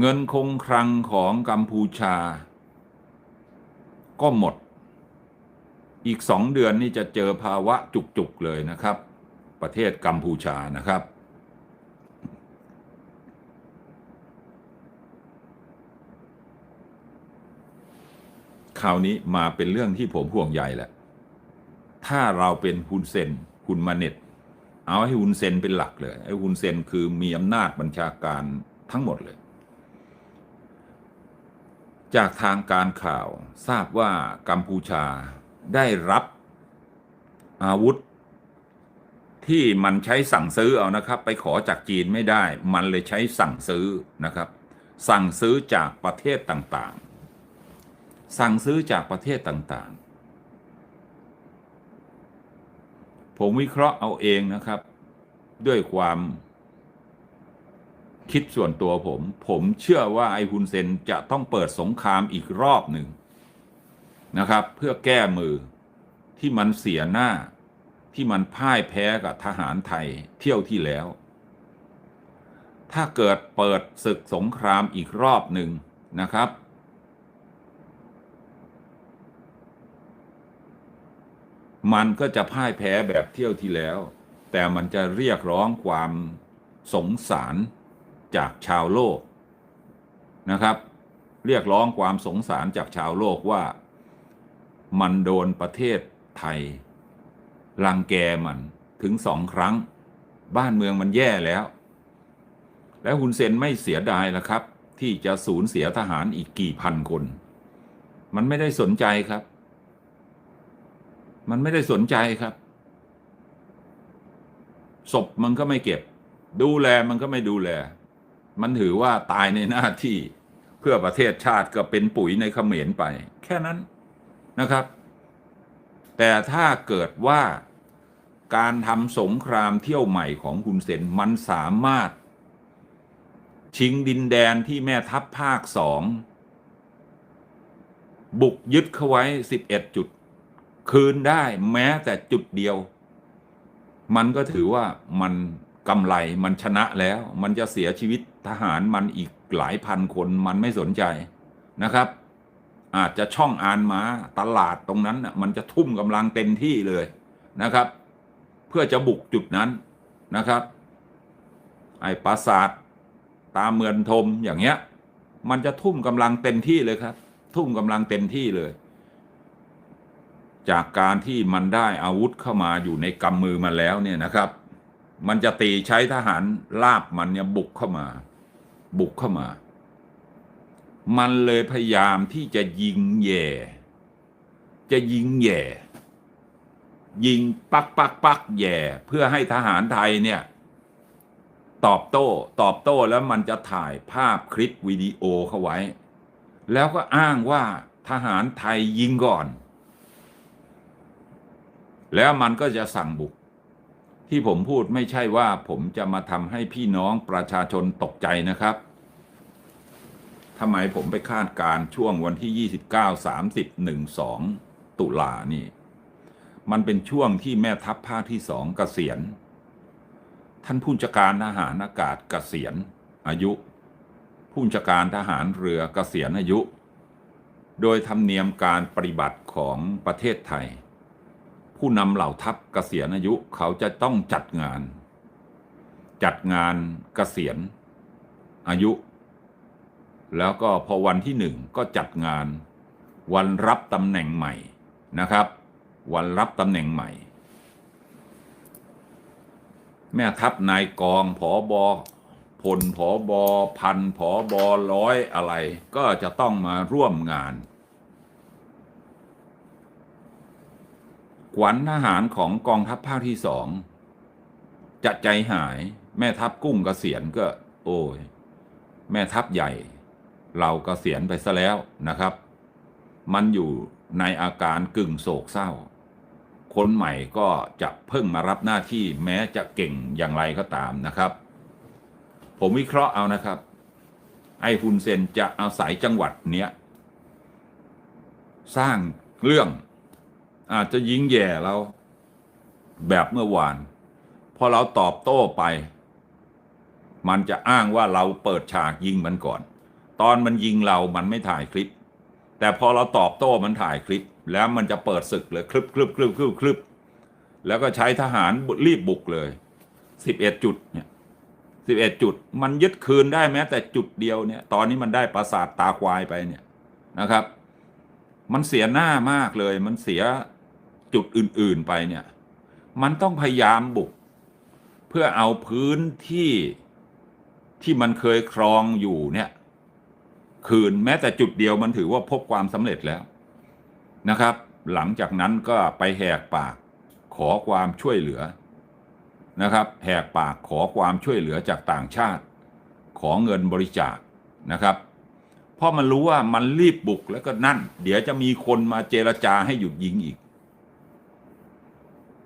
เงินคงคลังของกัมพูชา ก็หมด อีกสองเดือนนี่จะเจอภาวะจุกๆเลยนะครับ ประเทศกัมพูชานะครับ คราวนี้มาเป็นเรื่องที่ผมห่วงใยแหละ ถ้าเราเป็นฮุนเซนฮุนมาเน็ต เอาให้ฮุนเซนเป็นหลักเลยไอ้ฮุนเซนคือมีอำนาจบัญชาการทั้งหมดเลย จากทางการข่าวทราบว่ากัมพูชาได้รับอาวุธ ที่มันใช้สั่งซื้อเอานะครับ ไปขอจากจีนไม่ได้ มันเลยใช้สั่งซื้อนะครับ สั่งซื้อจากประเทศต่างๆ สั่งซื้อจากประเทศต่างๆ ผมวิเคราะห์เอาเองนะครับ ด้วยความ คิดส่วนตัวผม ผมเชื่อว่าไอ้ฮุนเซนจะต้องเปิดสงครามอีกรอบหนึ่งนะครับ เพื่อแก้มือที่มันเสียหน้าที่มันพ่ายแพ้กับทหารไทยเที่ยวที่แล้ว ถ้าเกิดเปิดศึกสงครามอีกรอบหนึ่งนะครับ มันก็จะพ่ายแพ้แบบเที่ยวที่แล้ว แต่มันจะเรียกร้องความสงสาร จากชาวโลกนะครับ เรียกร้องความสงสารจากชาวโลกว่ามันโดนประเทศไทย รังแกมันถึงสองครั้ง บ้านเมืองมันแย่แล้ว แล้วฮุนเซนไม่เสียดายละครับ ที่จะสูญเสียทหารอีกกี่พันคน มันไม่ได้สนใจครับ มันไม่ได้สนใจครับศพมันก็ไม่เก็บ ดูแลมันก็ไม่ดูแล มันถือว่าตายในหน้าที่เพื่อประเทศชาติก็เป็นปุ๋ยในเขมรไป แค่นั้นนะครับ แต่ถ้าเกิดว่าการทำสงครามเที่ยวใหม่ของคุณเซนมันสามารถ ชิงดินแดนที่แม่ทัพภาคสองบุกยึดเข้าไว้ 11 จุด คืนได้แม้แต่จุดเดียว มันก็ถือว่ามัน กำไรมันชนะแล้ว มันจะเสียชีวิตทหารมันอีกหลายพันคนมันไม่สนใจนะครับ อาจจะช่องอานมาตลาดตรงนั้นมันจะทุ่มกำลังเต็มที่เลยนะครับ เพื่อจะบุกจุดนั้นนะครับ ไอ้ปราสาทตาเมืองทมอย่างเงี้ย มันจะทุ่มกำลังเต็มที่เลยครับ ทุ่มกำลังเต็มที่เลย จากการที่มันได้อาวุธเข้ามาอยู่ในกำมือมันแล้วเนี่ยนะครับ มันจะตีใช้ทหารลาบมันเนี่ยบุกเข้ามา บุกเข้ามา มันเลยพยายามที่จะยิงแย่ จะยิงแย่ ยิงปักปักปักแย่ เพื่อให้ทหารไทยเนี่ย ตอบโต้ ตอบโต้แล้วมันจะถ่ายภาพคลิปวิดีโอเข้าไว้ แล้วก็อ้างว่าทหารไทยยิงก่อน แล้วมันก็จะสั่งบุก ที่ผมพูดไม่ใช่ว่าผมจะมาทำให้พี่น้องประชาชนตกใจนะครับทำไมผมไปคาดการณ์ช่วงวันที่ 29 30 1 2 ตุลานี่ มันเป็นช่วงที่แม่ทัพภาคที่สองเกษียณ ท่านผู้จัดการทหารอากาศเกษียณอายุ ผู้จัดการทหารเรือเกษียณอายุ โดยธรรมเนียมการปฏิบัติของประเทศไทย ผู้นำเหล่าทัพเกษียณอายุเขาจะต้องจัดงาน จัดงานเกษียณอายุ แล้วก็พอวันที่หนึ่งก็จัดงาน วันรับตำแหน่งใหม่นะครับ วันรับตำแหน่งใหม่ แม่ทัพนายกองผอบอพลผอบอพันผอบอร้อยอะไร ก็จะต้องมาร่วมงาน ขวัญทหารของกองทัพภาคที่สองจะใจหายแม่ทัพกุ้งเกษียณก็ โอ้ย แม่ทัพใหญ่ เรากเกษียณไปซะแล้วนะครับ มันอยู่ในอาการกึ่งโศกเศร้า คนใหม่ก็จะเพิ่งมารับหน้าที่แม้จะเก่งอย่างไรก็ตามนะครับ ผมวิเคราะห์เอานะครับ ไอ้ฮุนเซนจะอาศัยจังหวัดเนี้ย สร้างเรื่อง อาจจะยิงแย่เราแบบเมื่อวาน พอเราตอบโต้ไป มันจะอ้างว่าเราเปิดฉากยิงมันก่อน ตอนมันยิงเรามันไม่ถ่ายคลิป แต่พอเราตอบโต้มันถ่ายคลิป แล้วมันจะเปิดศึกเลยคลึบคลึบคลึบคลึบคลึบแล้วก็ใช้ทหารรีบบุกเลยสิบเอ็ดจุดเนี่ยสิบเอ็ดจุด มันยึดคืนได้แม้ แต่จุดเดียวเนี่ย ตอนนี้มันได้ปราสาทตาควายไปเนี่ยนะครับ มันเสียหน้ามากเลย มันเสีย จุดอื่น ๆไปเนี่ย มันต้องพยายามบุก เพื่อเอาพื้นที่ที่มันเคยครองอยู่เนี่ย คืนแม้แต่จุดเดียวมันถือว่าพบความสำเร็จแล้วนะครับ หลังจากนั้นก็ไปแหกปากขอความช่วยเหลือนะครับ แหกปากขอความช่วยเหลือจากต่างชาติ ขอเงินบริจาคนะครับเพราะมันรู้ว่ามันรีบบุกแล้วก็นั่น เดี๋ยวจะมีคนมาเจรจาให้หยุดยิงอีก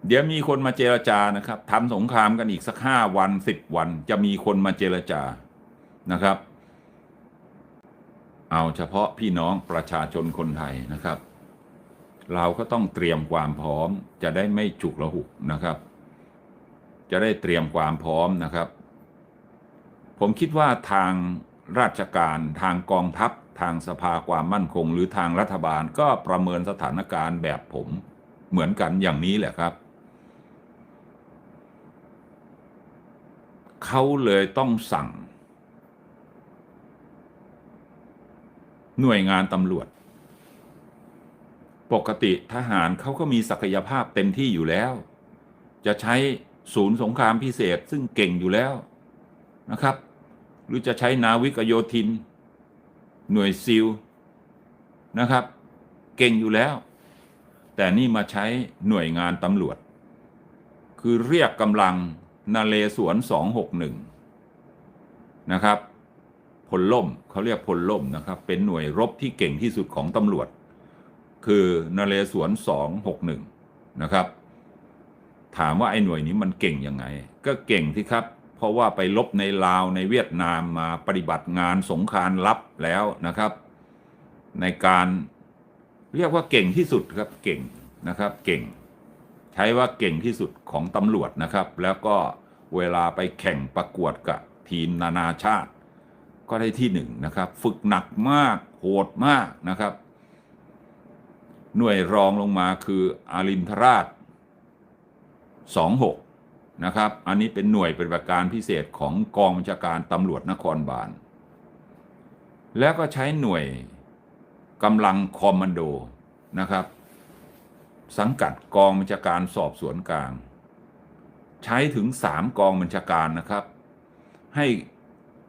เดี๋ยวมีคนมาเจรจานะครับทำสงครามกันอีกสักห้าวันสิบวัน จะมีคนมาเจรจานะครับ เอาเฉพาะพี่น้องประชาชนคนไทยนะครับ เราก็ต้องเตรียมความพร้อม จะได้ไม่ฉุกละหุกนะครับ จะได้เตรียมความพร้อมนะครับ ผมคิดว่าทางราชการทางกองทัพ ทางสภาความมั่นคง หรือทางรัฐบาลก็ประเมินสถานการณ์แบบผมเหมือนกันอย่างนี้แหละครับ เขาเลยต้องสั่ง หน่วยงานตำรวจ ปกติทหารเขาก็มีศักยภาพเต็มที่อยู่แล้ว จะใช้ศูนย์สงครามพิเศษซึ่งเก่งอยู่แล้วนะครับ หรือจะใช้นาวิกโยธิน หน่วยซิลนะครับ เก่งอยู่แล้ว แต่นี่มาใช้หน่วยงานตำรวจ คือเรียกกำลัง นาเลสวน 261 นะครับพลล่มเขาเรียกพลล่มนะครับ เป็นหน่วยรบที่เก่งที่สุดของตำรวจ คือนาเรศวร261 นะครับ ถามว่าไอ้หน่วยนี้มันเก่งยังไง ก็เก่งที่ครับ เพราะว่าไปลบในลาวในเวียดนามมาปฏิบัติงานสงครามลับแล้วนะครับ ในการเรียกว่าเก่งที่สุดครับเก่งนะครับเก่ง ช้ว่าเก่งที่สุดของตำรวจนะครับ แล้วก็เวลาไปแข่งประกวดกับทีมนานาชาติ ก็ได้ที่หนึ่งนะครับ ฝึกหนักมากโหดมากนะครับ หน่วยรองลงมาคืออารินทราช 26 นะครับ อันนี้เป็นหน่วยปฏิบัติการพิเศษของกองบัญชาการตำรวจนครบาล แล้วก็ใช้หน่วยกำลังคอมมานโดนะครับ สังกัดกองบัญชาการสอบสวนกลาง ใช้ถึงสามกองบัญชาการนะครับ ให้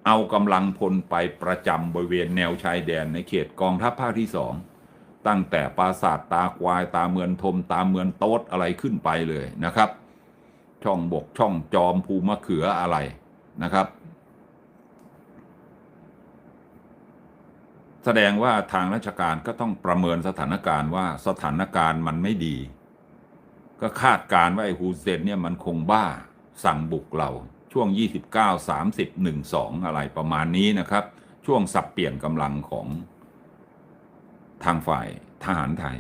เอากำลังพลไปประจำบริเวณแนวชายแดนในเขตกองทัพภาคที่สองตั้งแต่ปราสาทตาควายตาเมือนทมตาเมือนโต๊ดอะไรขึ้นไปเลยนะครับ ช่องบกช่องจอมภูมะเขืออะไรนะครับ แสดงว่าทางราชการก็ต้องประเมินสถานการณ์ว่าสถานการณ์มันไม่ดี ก็คาดการณ์ว่าไอ้ฮูเซนเนี่ยมันคงบ้าสั่งบุกเราช่วง 29 30 12 อะไรประมาณนี้นะครับ ช่วงสับเปลี่ยนกำลังของทางฝ่ายทหารไทย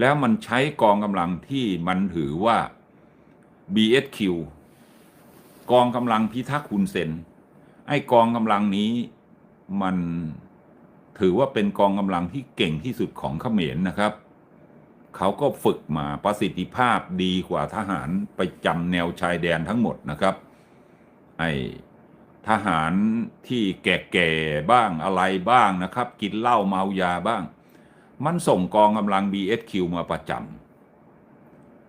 แล้วมันใช้กองกำลังที่มันถือว่า BSQ กองกำลังพิทักษ์ฮุนเซน ไอ้กองกำลังนี้ มันถือว่าเป็นกองกำลังที่เก่งที่สุดของเขมรนะครับ เขาก็ฝึกมาประสิทธิภาพดีกว่าทหารไปจำแนวชายแดนทั้งหมดนะครับไอ้ทหารที่แก่ๆบ้างอะไรบ้างนะครับ กินเหล้าเมายาบ้าง มันส่งกองกำลัง BSQ มาประจ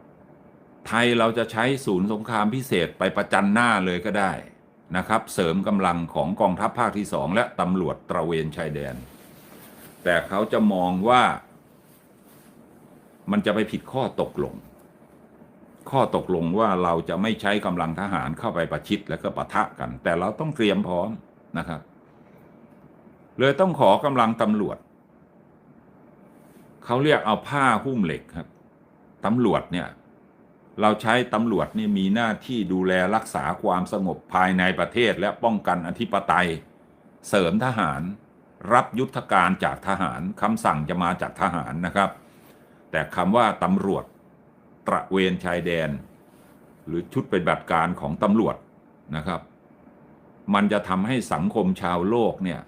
ำไทยเราจะใช้ศูนย์สงครามพิเศษไปประจันหน้าเลยก็ได้ นะครับ เสริมกำลังของกองทัพภาคที่สองและตำรวจตระเวนชายแดน แต่เขาจะมองว่ามันจะไปผิดข้อตกลง ข้อตกลงว่าเราจะไม่ใช้กำลังทหารเข้าไปประชิดแล้วก็ปะทะกัน แต่เราต้องเตรียมพร้อมนะครับ เลยต้องขอกำลังตำรวจ เขาเรียกเอาผ้าหุ้มเหล็กครับตำรวจเนี่ย เราใช้ตำรวจนี่มีหน้าที่ดูแลรักษาความสงบภายในประเทศและป้องกันอธิปไตย เสริมทหาร รับยุทธการจากทหารคำสั่งจะมาจากทหารนะครับ แต่คำว่าตำรวจ ตระเวนชายแดน หรือชุดปฏิบัติการของตำรวจนะครับ มันจะทำให้สังคมชาวโลกเนี่ย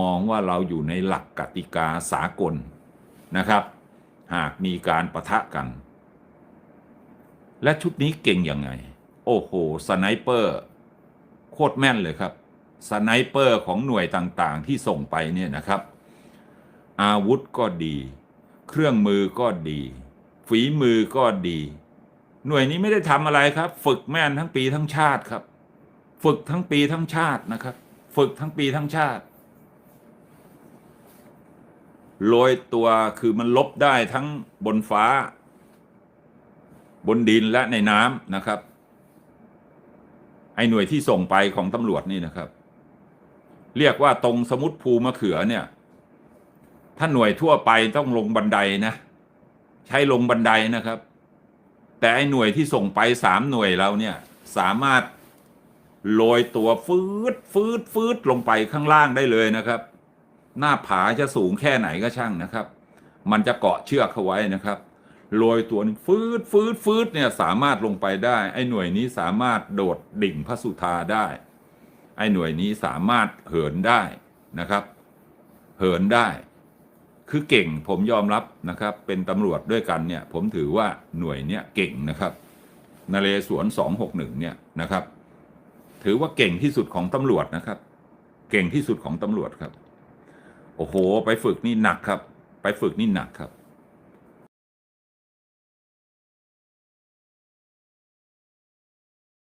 มองว่าเราอยู่ในหลักกติกาสากลนะครับ หากมีการประทะกัน และชุดนี้เก่งยังไง โอ้โห สไนเปอร์ โคตรแม่นเลยครับ สไนเปอร์ของหน่วยต่างๆที่ส่งไปเนี่ยนะครับ อาวุธก็ดี เครื่องมือก็ดี ฝีมือก็ดี หน่วยนี้ไม่ได้ทำอะไรครับ ฝึกแม่นทั้งปีทั้งชาติครับ ฝึกทั้งปีทั้งชาตินะครับ ฝึกทั้งปีทั้งชาติโรยตัวคือมันลบได้ทั้งบนฟ้า บนดินและในน้ำนะครับ ไอ้หน่วยที่ส่งไปของตำรวจนี่นะครับ เรียกว่าตรงสมุดภูมะเขือเนี่ย ถ้าหน่วยทั่วไปต้องลงบันไดนะ ใช้ลงบันไดนะครับ แต่ไอ้หน่วยที่ส่งไปสามหน่วยเราเนี่ยสามารถโรยตัวฟืดฟืดฟืดลงไปข้างล่างได้เลยนะครับ หน้าผาจะสูงแค่ไหนก็ช่างนะครับ มันจะเกาะเชือกเขาไว้นะครับ โรยตัวนี่ฟืดฟืดฟืดเนี่ยสามารถลงไปได้ ไอ้หน่วยนี้สามารถโดดดิ่งพระสุธาได้ ไอ้หน่วยนี้สามารถเหินได้นะครับ เหินได้ คือเก่งผมยอมรับนะครับ เป็นตำรวจด้วยกันเนี่ย ผมถือว่าหน่วยเนี้ยเก่งนะครับนเรศวร261เนี่ยนะครับ ถือว่าเก่งที่สุดของตำรวจนะครับ เก่งที่สุดของตำรวจครับ โอ้โห ไปฝึกนี่หนักครับ ไปฝึกนี่หนักครับ